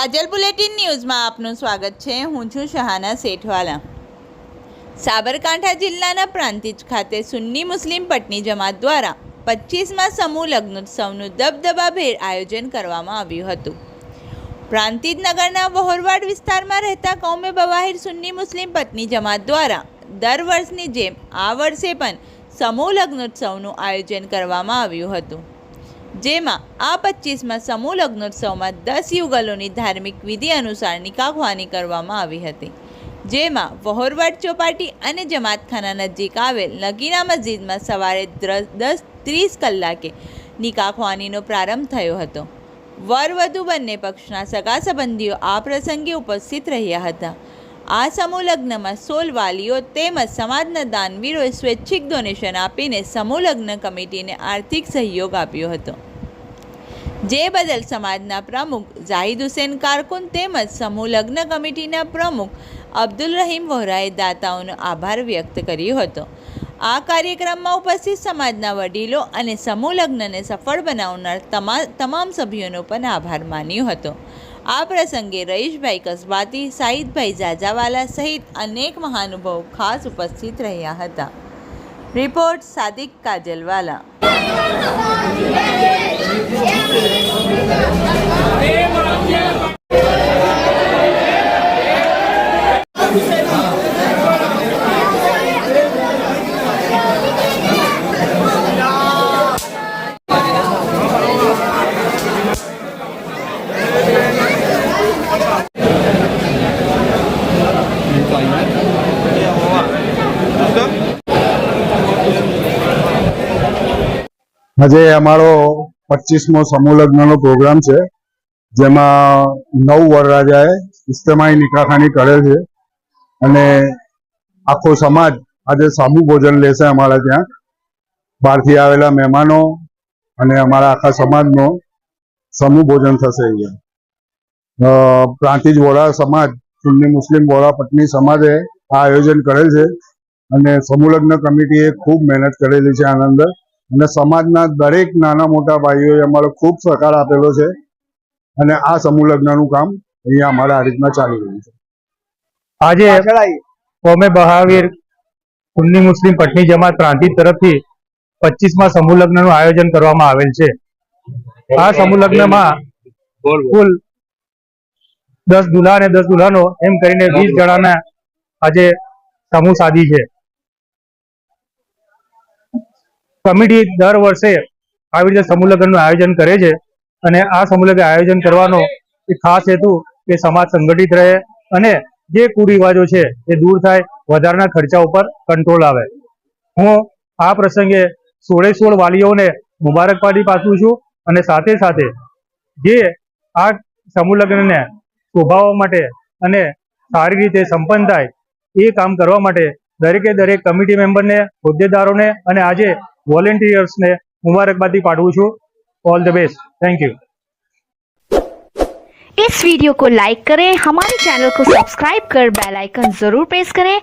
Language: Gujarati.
કાજલ બુલેટિન ન્યૂઝમાં આપનું સ્વાગત છે. હું છું શહાના શેઠવાલા. સાબરકાંઠા જિલ્લાના પ્રાંતિજ ખાતે સુન્ની મુસ્લિમ પટની જમાત દ્વારા પચીસમાં સમૂહ લગ્નોત્સવનું દબદબાભેર આયોજન કરવામાં આવ્યું હતું. પ્રાંતિજ નગરના વહોરવાડ વિસ્તારમાં રહેતા કૌમે બવાહિર સુન્ની મુસ્લિમ પત્ની જમાત દ્વારા દર વર્ષની જેમ આ વર્ષે પણ સમૂહ લગ્નોત્સવનું આયોજન કરવામાં આવ્યું હતું. જેમાં આ પચીસમાં સમૂહ લગ્નોત્સવમાં દસ યુગલોની ધાર્મિક વિધિ અનુસાર નિકાહવાની કરવામાં આવી હતી. જેમાં વહોરવાડ ચોપાટી અને જમાતખાના નજીક આવેલ નગીના મસ્જિદમાં સવારે દસ ત્રીસ કલાકે નિકાહવાનીનો પ્રારંભ થયો હતો. વર વધુ બંને પક્ષના સગા સંબંધીઓ આ પ્રસંગે ઉપસ્થિત રહ્યા હતા. આ સમૂહ લગ્નમાં સોલ વાલીઓ તેમજ સમાજના દાનવીરોએ સ્વૈચ્છિક ડોનેશન આપીને સમૂહ લગ્ન કમિટીને આર્થિક સહયોગ આપ્યો હતો. જે બદલ સમાજના પ્રમુખ જાહિદ હુસેન કારકુન તેમજ સમૂહ લગ્ન કમિટીના પ્રમુખ અબ્દુલ રહીમ વોહરાએ દાતાઓનો આભાર વ્યક્ત કર્યો હતો. આ કાર્યક્રમમાં ઉપસ્થિત સમાજના વડીલો અને સમૂહ લગ્નને સફળ બનાવનાર તમા, તમામ સભ્યોનો પણ આભાર માન્યો હતો. આ પ્રસંગે રઈશભાઈ કસબાતી, સાહિદભાઈ જાજાવાલા સહિત અનેક મહાનુભાવો ખાસ ઉપસ્થિત રહ્યા હતા. Report Sadiq Kajalwala. ¡Vamos, vamos! ¡Vamos, vamos! આજે અમારો પચીસમો સમૂહ લગ્નનો પ્રોગ્રામ છે, જેમાં નવ વરરાજાએ ઇસ્તમાઈ નિકાખાની કરેલ છે અને આખો સમાજ આજે સામૂહ ભોજન લેશે અમારા ત્યાં. બહારથી આવેલા મહેમાનો અને અમારા આખા સમાજનો સમૂહ ભોજન થશે અહીંયા. પ્રાંતિજ વોરા સમાજ, સુન્ની મુસ્લિમ વોરા પટની સમાજે આ આયોજન કરેલ છે અને સમૂહ લગ્ન કમિટીએ ખૂબ મહેનત કરેલી છે આના અંદર અને સમાજના દરેક નાના મોટા ભાઈઓએ અમારો ખૂબ સહકાર આપેલો છે. અને આ સમૂહ લગ્નનું કામ અહીંયા અમારા આ રીતના ચાલી રહ્યું છે. આજે કોમે બહાવીર સુન્ની મુસ્લિમ પટની જમાત પ્રાંતિજ તરફથી પચીસમાં સમૂહ લગ્નનું આયોજન કરવામાં આવેલ છે. આ સમૂહ લગ્નમાં કુલ દસ દુલ્હા અને દસ દુલ્હનો એમ કરીને વીસ જણાના આજે સમૂહ સાધી છે. કમિટી દર વર્ષે આવી રીતે સમૂહ લગ્નનું આયોજન કરે છે અને આ સમૂહ લગ્ન આયોજન કરવાનો એક ખાસ હેતુ કે સમાજ સંગઠિત રહે અને જે કુરિવાજો છે એ દૂર થાય, વધારાના ખર્ચા ઉપર કંટ્રોલ આવે. હું આ પ્રસંગે સોળે સોળ વાલીઓને મુબારકબાદી પાછું છું અને સાથે સાથે જે આ સમૂહ લગ્નને શોભાવવા માટે અને સારી રીતે સંપન્ન થાય એ કામ કરવા માટે દરેકે દરેક કમિટી મેમ્બરને હોદ્દેદારોને અને આજે વોલેન્ટિયર્સને મુબારકબાદી પાઠવું છું all the best thank you इस वीडियो को लाइक करें हमारे चैनल को सब्सक्राइब कर बेल आइकन जरूर प्रेस करें